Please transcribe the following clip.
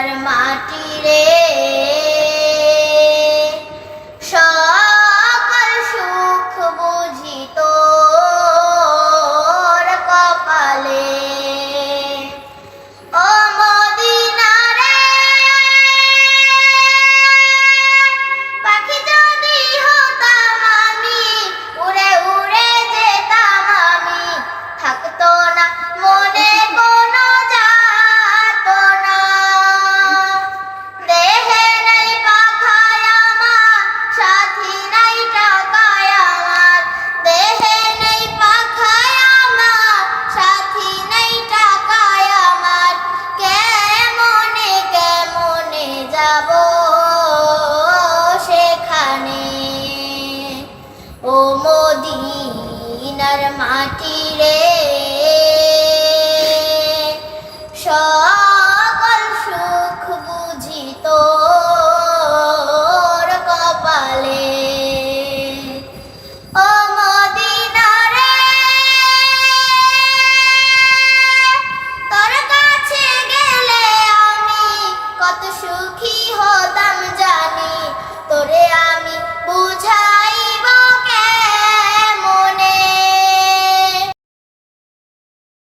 আমার মাটিরে যাব সেখানে। ও মদিনার মাটি রে দুঃখী হতাম জানি। তোরে আমি বুঝাই